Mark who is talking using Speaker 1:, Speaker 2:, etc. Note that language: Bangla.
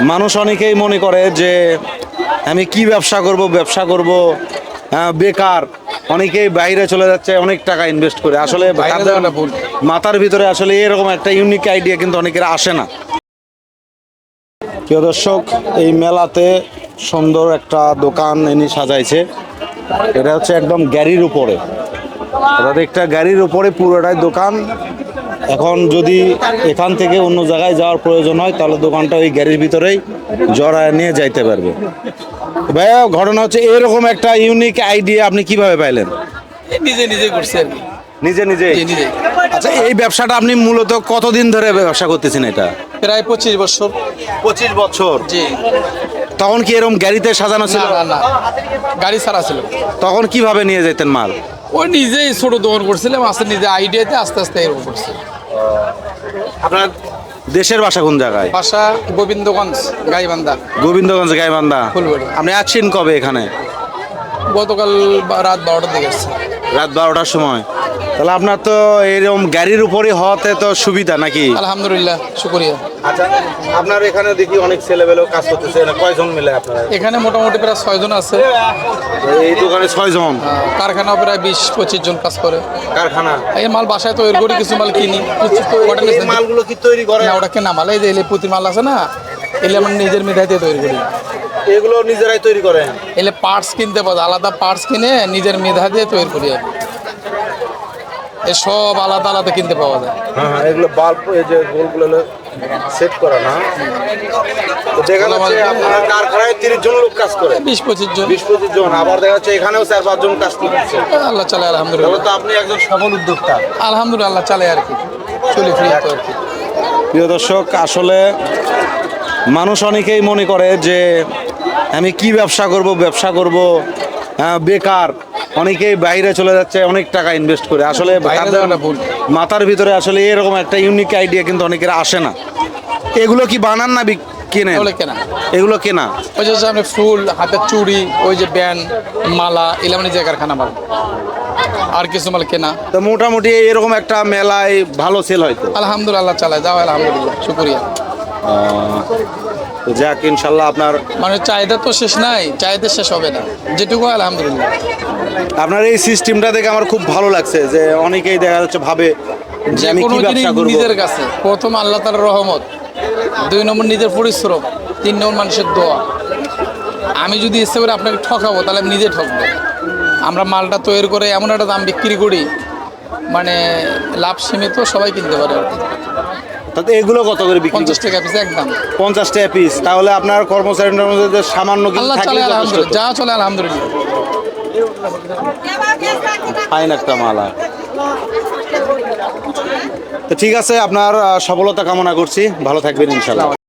Speaker 1: মানুষ অনেকেই মনে করে যে আমি কি ব্যবসা করব ব্যবসা করব হ্যাঁ, বেকার। অনেকেই বাইরে চলে যাচ্ছে অনেক টাকা ইনভেস্ট করে। আসলে। মাথার ভিতরে আসলে এরকম একটা ইউনিক আইডিয়া কিন্তু অনেকের আসে না। প্রিয় দর্শক এই মেলাতে সুন্দর একটা দোকান এনে সাজাইছে। এটা হচ্ছে একদম গাড়ির উপরে। অর্থাৎ একটা গাড়ির উপরে পুরোটাই দোকান। এখন যদি এখান থেকে অন্য জায়গায় যাওয়ার প্রয়োজন হয় তাহলে দোকানটা ওই গ্যারির ভিতরেই জড়ায় নিয়ে যাইতে পারবে। ভাইয়া ঘটনা হচ্ছে এরকম একটা ইউনিক আইডিয়া আপনি কীভাবে পাইলেন?
Speaker 2: নিজে নিজে করছে আর কি।
Speaker 1: নিজে নিজে? আচ্ছা এই ব্যবসাটা আপনি মূলত কতদিন ধরে ব্যবসা করতেছেন এটা?
Speaker 2: প্রায় পঁচিশ বছর।
Speaker 1: পঁচিশ বছর?
Speaker 2: জি।
Speaker 1: তখন কি এরকম গাড়িতে সাজানো ছিল?
Speaker 2: না না গাড়ি ছাড়া ছিল।
Speaker 1: তখন কীভাবে নিয়ে যেতেন মাল?
Speaker 2: ওই নিজেই ছোট দোকান করছিলাম আস্তে নিজে আইডিয়াতে আস্তে আস্তে এরকম করছে।
Speaker 1: আপনার দেশের বাসা কোন জায়গায়?
Speaker 2: বাসা গোবিন্দগঞ্জ গাইবান্ধা।
Speaker 1: গোবিন্দগঞ্জ গাইবান্ধা।
Speaker 2: ফুলবাড়ি।
Speaker 1: আপনি আছেন কবে এখানে?
Speaker 2: গতকাল রাত বারোটার দিকে আসছে
Speaker 1: রাত বারোটার সময়। তাহলে আপনার তো এরকম গাড়ির উপরে হওয়াতে তো সুবিধা নাকি?
Speaker 2: আলহামদুলিল্লাহ শুকরিয়া।
Speaker 1: আচ্ছা আপনার এখানে দেখি অনেক ছেলেবেলেও কাজ করতেছে কয়জন মিলে আপনারা?
Speaker 2: এখানে মোটামুটি প্রায় ছয়জন আছে।
Speaker 1: এই দোকানে ছয়জন?
Speaker 2: আহ, কারখানাও প্রায় বিশ পঁচিশ জন কাজ করে।
Speaker 1: কারখানা?
Speaker 2: এই মাল বাসায় তৈরি করি কিছু মাল কিনি।
Speaker 1: মালগুলো কি তৈরি করে
Speaker 2: না ওটা কেনা মাল এই যে পুঁতির মাল আছে না এলে আমার নিজের মেধাতে তৈরি করি।
Speaker 1: এগুলো নিজেরাই তৈরি করেন?
Speaker 2: এলে পার্টস কিনতে যায় আলাদা পার্টস কিনে নিজের মেধা দিয়ে তৈরি করি আমি এ সব আলাদা আলাদা কিনতে পাওয়া যায়।
Speaker 1: হ্যাঁ হ্যাঁ এগুলো বাল্ব এই যে গোলগুলো সেট করা না। তো আপনার কারখানায় তিরিশ জন লোক কাজ করে।
Speaker 2: বিশ পঁচিশ জন।
Speaker 1: বিশ পঁচিশ জন। আবার দেখা যাচ্ছে এখানেও চার পাঁচ জন কাজ করছে
Speaker 2: আল্লাহ চালে আলহামদুলিল্লাহ।
Speaker 1: তো আপনি একজন সফল উদ্যোক্তা।
Speaker 2: আলহামদুলিল্লাহ আল্লাহ চালে আর কি। চলে ফিরে তো আর কি।
Speaker 1: প্রিয় দর্শক আসলে মানুষ অনেকেই মনে করে যে আমি কি ব্যবসা করব ব্যবসা করব হ্যাঁ, বেকার। অনেকেই বাইরে চলে যাচ্ছে অনেক টাকা ইনভেস্ট করে। আসলে। মাথার ভিতরে আসলে এরকম একটা ইউনিক আইডিয়া কিন্তু অনেকের আসে না। এগুলো কি বানান না কেনেন?
Speaker 2: কেনা।
Speaker 1: এগুলো কেনা?
Speaker 2: ওই যে আপনি ফুল হাতের চুড়ি ওই যে ব্যান্ড মালা এলাম নিজে কারখানা মাল। আর কিছু মাল কেনা।
Speaker 1: তো মোটামুটি এরকম একটা মেলায় ভালো সেল হয়তো
Speaker 2: আলহামদুলিল্লাহ চালায়। যাও আলহামদুলিল্লাহ। শুক্রিয়া।
Speaker 1: তো যাক ইনশাল্লাহ আপনার
Speaker 2: মানে চাহিদা তো শেষ নাই চাহিদা শেষ হবে না। যেটুকু আলহামদুলিল্লাহ।
Speaker 1: আপনার এই সিস্টেমটা দেখে আমার খুব ভালো লাগছে যে অনেকেই দেখা যাচ্ছে ভাবে যে আমি কি ব্যবসা করব।
Speaker 2: নিজের কাছে প্রথম আল্লাহ তার রহমত দুই নম্বর নিজের পরিশ্রম তিন নম্বর মানুষের দোয়া। আমি যদি ইচ্ছে করে আপনাকে ঠকাবো তাহলে আমি নিজে ঠকবো। আমরা মালটা তৈরি করে এমন একটা দাম বিক্রি করি মানে লাভ সীমিত সবাই কিনতে পারে।
Speaker 1: তাতে এগুলো কত করে বিক্রি
Speaker 2: পঞ্চাশ টাকা পিস একদম।
Speaker 1: পঞ্চাশ টাকা পিস তাহলে আপনার কর্মচারীদের মধ্যে সামান্য কিছু
Speaker 2: আল্লাহ চালে আলহামদুলিল্লাহ। যা চলে আলহামদুলিল্লাহ।
Speaker 1: ফাইন একটা মালা তো ঠিক আছে আপনার সফলতা কামনা করছি। ভালো থাকবেন ইনশাল্লাহ